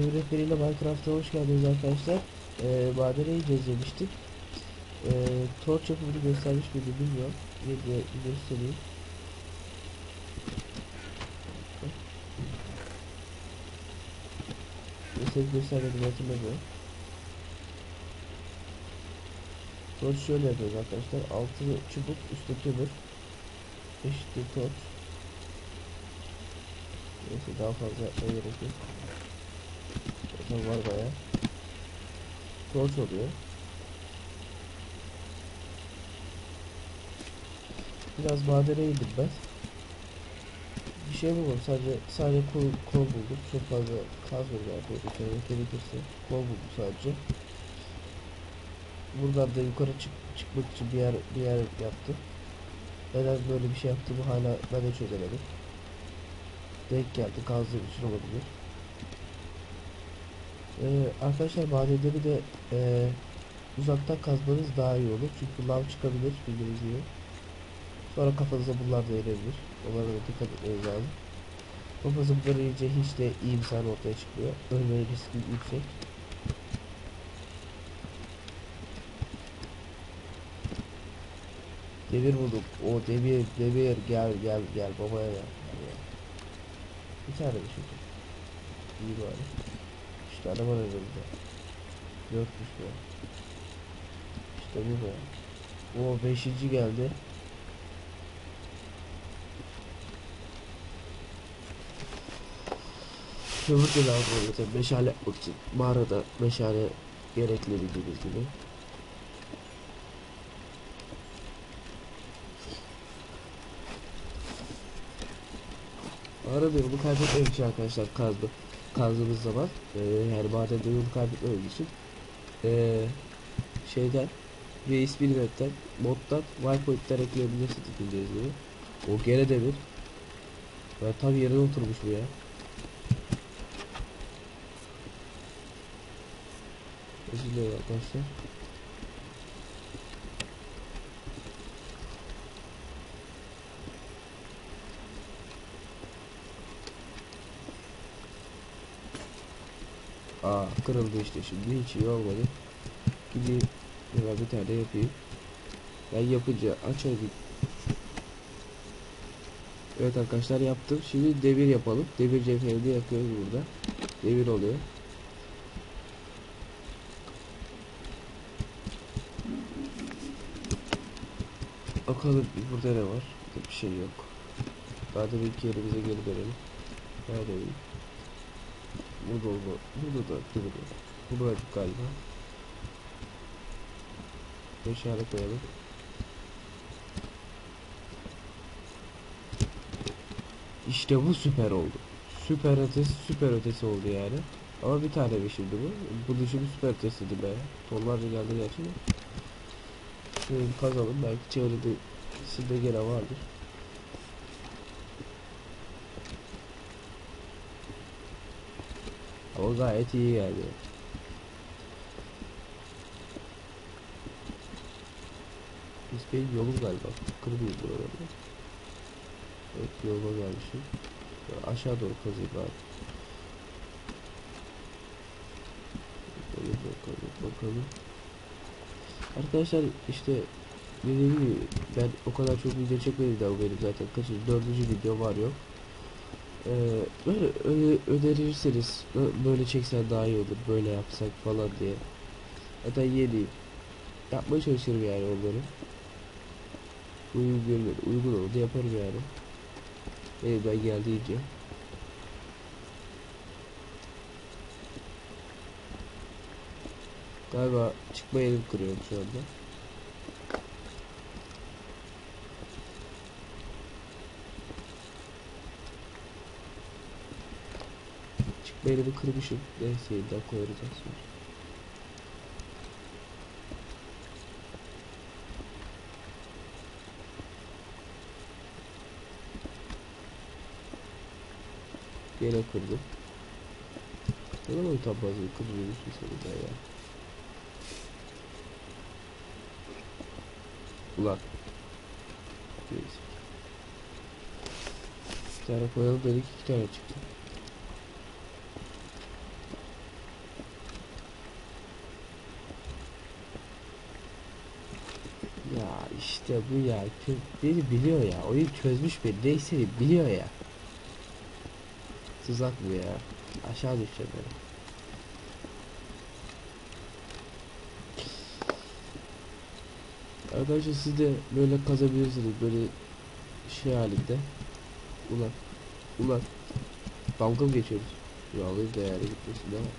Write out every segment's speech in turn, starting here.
oyun rehberiyle Minecraft'a hoş geldiniz arkadaşlar. Ee, ineceğiz demiştik. Ee, torch yapımını göstermiş miydim bilmiyorum. Yine de göstereyim. Mesela göstermedim hatırlamıyorum. Torch şöyle yapıyoruz arkadaşlar. Altı çubuk, üstü kömür. Eşittir torch. Neyse daha fazla yapmaya gerek yok. Zaten var baya. Torch oluyor. Biraz madene indim ben. Bir şey bulmadım sadece sadece kol, kol buldum. Çok fazla kazmadım koydum söylemek gerekirse. Kol buldum sadece. Buradan da yukarı çık, çıkmak için bir yer bir yer yaptım. Neden böyle bir şey yaptığımı hala ben de çözemedim. Denk geldi kazdığım için olabilir. Ee, arkadaşlar madenleri de e, uzaktan kazmanız daha iyi olur. Çünkü lav çıkabilir bildiğiniz gibi. Sonra kafanıza bunlar da erebilir. Onlara da dikkat etmeniz lazım. Kafanıza yiyince hiç de iyi bir ortaya çıkmıyor. Ölme riski yüksek. Demir bulduk. O demir, demir gel gel gel babaya gel. Bir tane bir şey. İyi bari. İşte tane var elimizde. Dörtmüş bu. İşte bu be. O beşinci geldi. Kömür de lazım zaten meşale yapmak için. Mağarada meşale gerekli bildiğiniz gibi. Arada yolu kaybetmemek için arkadaşlar kazdı. Kazdığımız zaman e, yani madende yolu kaybetmemek için e, şeyden Reis Bilmet'ten moddan waypoint'ler ekleyebilirsiniz bildiğiniz gibi. O gene demir. Ben tam yerine oturmuş bu ya. Özür dilerim arkadaşlar. Aa kırıldı işte şimdi hiç iyi olmadı. Gideyim ya bir tane yapayım. Ben yapınca açayım. Evet arkadaşlar yaptım. Şimdi demir yapalım. Demir cevherini yakıyoruz burada. Demir oluyor. Bakalım burada ne var? Bir şey yok. Daha da bir yerimize geri dönelim. Nerede? Burada olma. Burada da burada. Bu bırakıp galiba. Meşale koyalım. İşte bu süper oldu. Süper ötesi süper ötesi oldu yani. Ama bir tane bir şimdi bu. Bu dışı süper ötesiydi be. Tonlarca geldi gerçi de. Kazalım. Belki çevrede sizde gene vardır. Ama gayet iyi geldi. Biz benim yolum galiba. Kırmıyor buralarda. Evet yoluma gelmişim. Aşağı doğru kazayım abi. Bakalım bakalım bakalım. Arkadaşlar işte dediğim gibi ben o kadar çok video çekmedim daha benim zaten kaçıncı dördüncü video var yok. Ee, böyle ö- önerirseniz "Bö- böyle çeksen daha iyi olur böyle yapsak falan diye. Zaten yeniyim. Yapmaya çalışırım yani onları. Uygun görünür, uygun olur da yaparım yani. Elimden geldiğince. Galiba çıkma yerim kırıyorum şu anda. Yerimi kırmışım. Neyse yeniden koyarız sonra. Yine kırdım. Neden o utanmazlığı kırıyorsun seni de ya? Ulan. Neyse. Bir tane koyalım dedik iki tane çıktı. İşte bu ya. Beni biliyor ya. Oyun çözmüş beni. Neyse biliyor ya. Tuzak bu ya. Aşağı düşeceğim ben. Arkadaşlar siz de böyle kazabilirsiniz. Böyle şey halinde. Ulan. Ulan. Dalga mı geçiyoruz? Ya alayım da yani gitmesin ama.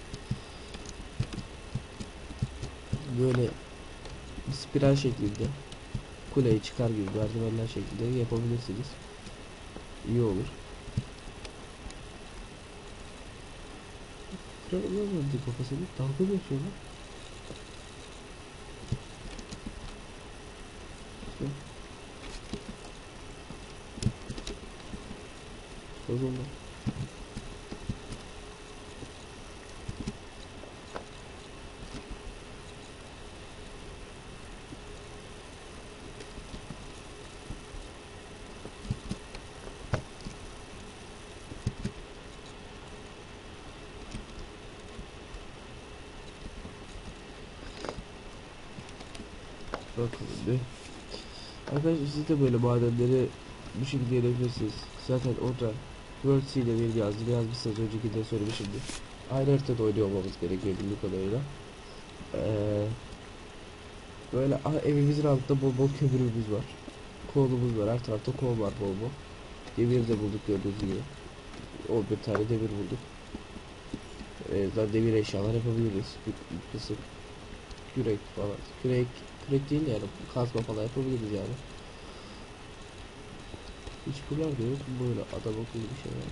Böyle bir spiral şeklinde kuleye çıkar gibi merdivenler şeklinde yapabilirsiniz. İyi olur. Kırılır mı kafasını? Dalga mı zaman. Bir. Arkadaşlar siz de böyle madenleri bu şekilde yenebilirsiniz. Zaten orada World C ile bir yazdı. Yazmışsanız önceki de söylemişimdir. Aynı haritada oynuyor olmamız gerekiyor bildiğim kadarıyla. Ee, böyle aha, evimizin altında bol bol kömürümüz var. Kolumuz var. Her tarafta kol var bol bol. Demir de bulduk gördüğünüz gibi. 11 tane demir bulduk. Ee, demir eşyalar yapabiliriz. Bir, bir kısım kürek falan. Kürek, kürek değil de yani kazma falan yapabiliriz yani. Hiç buralar da yok. Böyle adam akıllı bir şey var.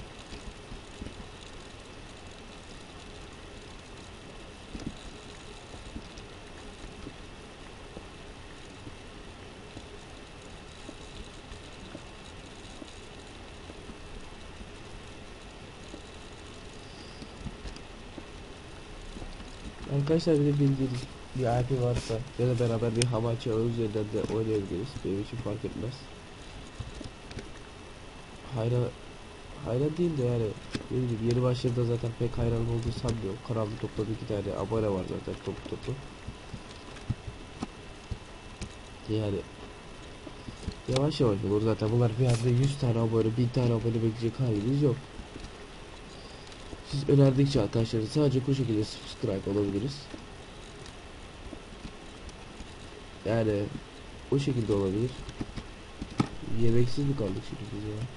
Arkadaşlar bir de bildiğiniz bir IP varsa ya da beraber bir hamachi ağı üzerinden de oynayabiliriz. Benim için fark etmez. Hayran hayran değil de yani ne bileyim yeni başlarda zaten pek hayran olduğu sanmıyorum. Kanalda topladı iki tane abone var zaten toplu toplu. Yani yavaş yavaş olur zaten bunlar bir anda 100 tane abone 1000 tane abone bekleyecek halimiz yok. Siz önerdikçe arkadaşlar sadece bu şekilde subscribe olabiliriz. Yani o şekilde olabilir. Yemeksiz mi kaldık şimdi biz ya?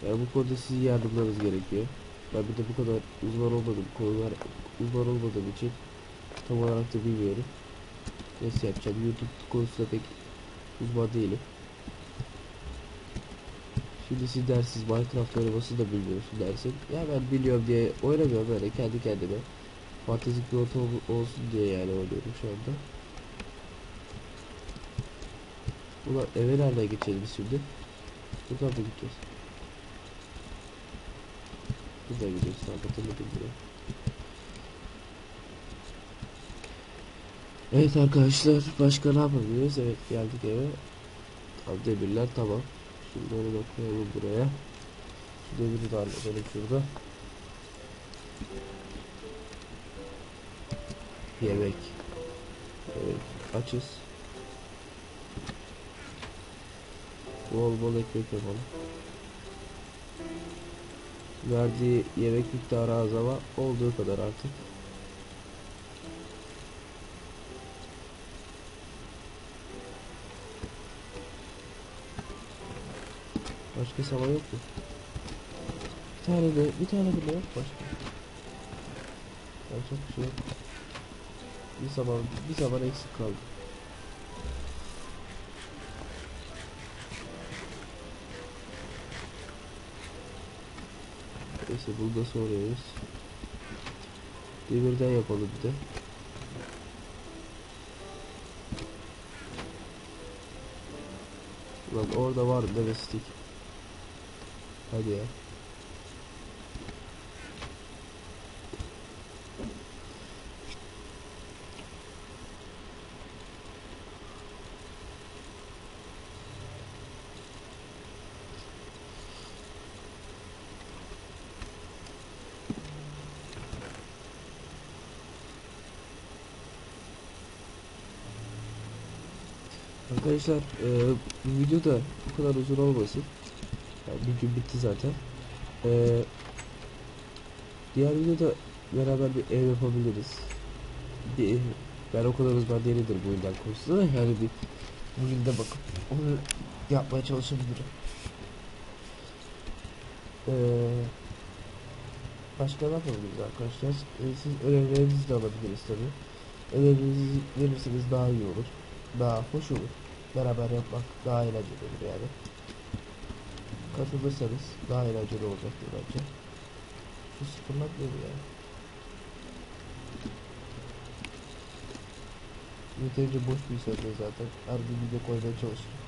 Yani bu konuda sizin yardımlarınız gerekiyor. Ben bir de bu kadar uzman olmadım konular uzman olmadığım için tam olarak da bilmiyorum. Nasıl yapacağım? YouTube konusunda pek uzman değilim. Şimdi siz dersiniz Minecraft oynamasını da bilmiyorsun dersin. Ya ben biliyorum diye oynamıyorum böyle kendi kendime. Fantastik bir ortam olsun diye yani oynuyorum şu anda. Ulan eve nereden geçelim biz şimdi? Buradan mı gideceğiz? Buradan gidiyoruz hatırladım burayı. Evet arkadaşlar başka ne yapabiliriz? Evet geldik eve. Tamam demirler tamam. Şimdi onu da koyalım buraya. Şu demiri de halledelim şurada. Yemek. Evet açız. Bol bol ekmek yapalım. Verdiği yemek miktarı az ama olduğu kadar artık. Başka sabah yok mu? Bir tane de bir tane bile yok başka. Yapacak bir şey yok. Bir zaman bir zaman eksik kaldı. Neyse bunu da soruyoruz. Demirden yapalım bir de. Ulan orada var demestik. Hadi ya. Arkadaşlar e, bu video da bu kadar uzun olmasın. Yani bir gün bitti zaten. E, diğer videoda beraber bir ev yapabiliriz. Bir ev. Ben o kadar uzman değilimdir bu oyundan konusunda da yani bir bugün de bakıp onu yapmaya çalışabilirim. E, başka ne yapabiliriz arkadaşlar? E, siz önerilerinizi de alabiliriz tabi. Önerilerinizi verirseniz daha iyi olur. Daha hoş olur beraber yapmak daha eğlenceli olur yani. Katılırsanız daha eğlenceli olacaktır bence. Şu sıfırlak ne bu ya? Yeterince boş bir sözde zaten. Her gün video koymaya çalışıyorum.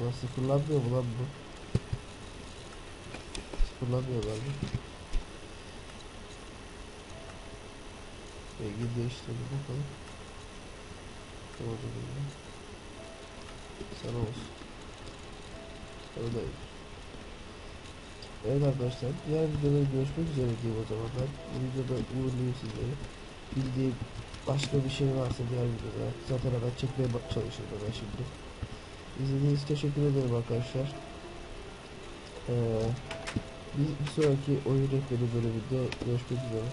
Ulan sıfırlanmıyor mu lan bu? Sıfırlanmıyor galiba. Rengi değiştirdim bakalım. Sana olsun. Öyle. Evet arkadaşlar diğer videoda görüşmek üzere diyeyim o zaman ben bu videoda uğurlayayım sizleri. Bildiğim başka bir şey varsa diğer videoda zaten hemen çekmeye çalışıyorum ben şimdi. İzlediğiniz teşekkür ederim arkadaşlar. Ee, bir, bir sonraki oyun rehberi bölümünde görüşmek üzere.